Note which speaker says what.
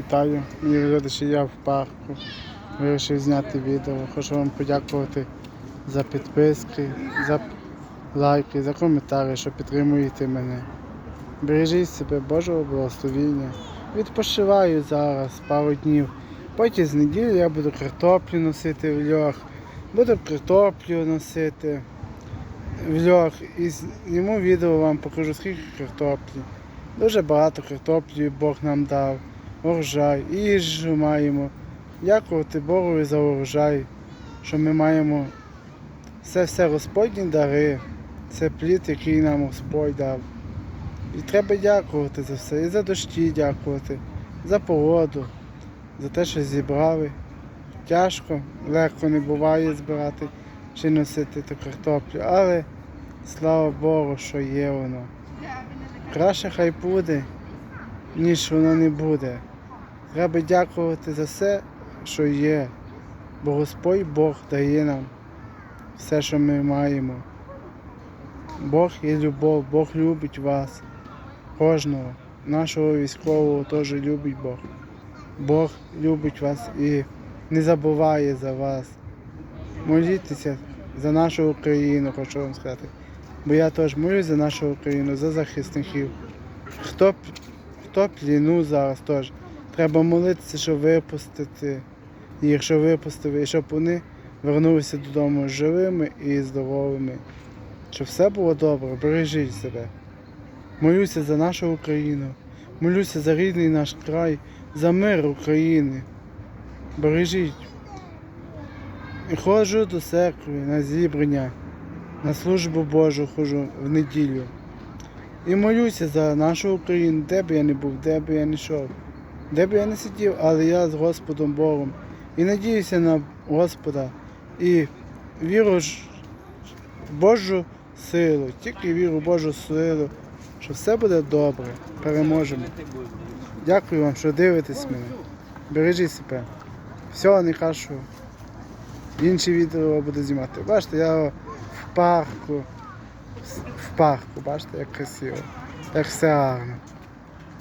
Speaker 1: Вітаю, мої глядачі, я в парку. Вирішив зняти відео. Хочу вам подякувати за підписки, за лайки, за коментарі, що підтримуєте мене. Бережіть себе, Божого благословіння. Відпочиваю зараз пару днів. Потім з неділі я буду картоплю носити в льох. Буду картоплю носити в льох і зніму відео вам покажу скільки картоплі. Дуже багато картоплі Бог нам дав, урожай, і їжу маємо. Дякувати Богу за урожай, що ми маємо все все Господні дари, це плід, який нам Господь дав. І треба дякувати за все. І за дощі дякувати, за погоду, за те, що зібрали. Тяжко, легко не буває збирати чи носити ту картоплю, але слава Богу, що є воно. Краще хай буде, ніж воно не буде. Треба дякувати за все, що є. Бо Господь Бог дає нам все, що ми маємо. Бог є любов, Бог любить вас, кожного. Нашого військового теж любить Бог. Бог любить вас і не забуває за вас. Молітеся за нашу Україну, хочу вам сказати. Бо я теж молюсь за нашу Україну, за захисників. Хто, хто пліну зараз теж. Треба молитися, щоб випустити їх, щоб випустили, і щоб вони вернулися додому живими і здоровими. Щоб все було добре, бережіть себе. Молюся за нашу Україну, молюся за рідний наш край, за мир України. Бережіть. І ходжу до церкви на зібрання, на службу Божу ходжу в неділю. І молюся за нашу Україну, де б я не був, де б я не йшов, де б я не сидів, але я з Господом Богом. І надіюся на Господа і віру в Божу силу, тільки віру в Божу силу, що все буде добре, переможемо. Дякую вам, що дивитесь мене. Бережіть себе. Всього не кажу. Інші відео буду знімати. Бачите, я в парку. В парку, бачите, як красиво. Як все гарно.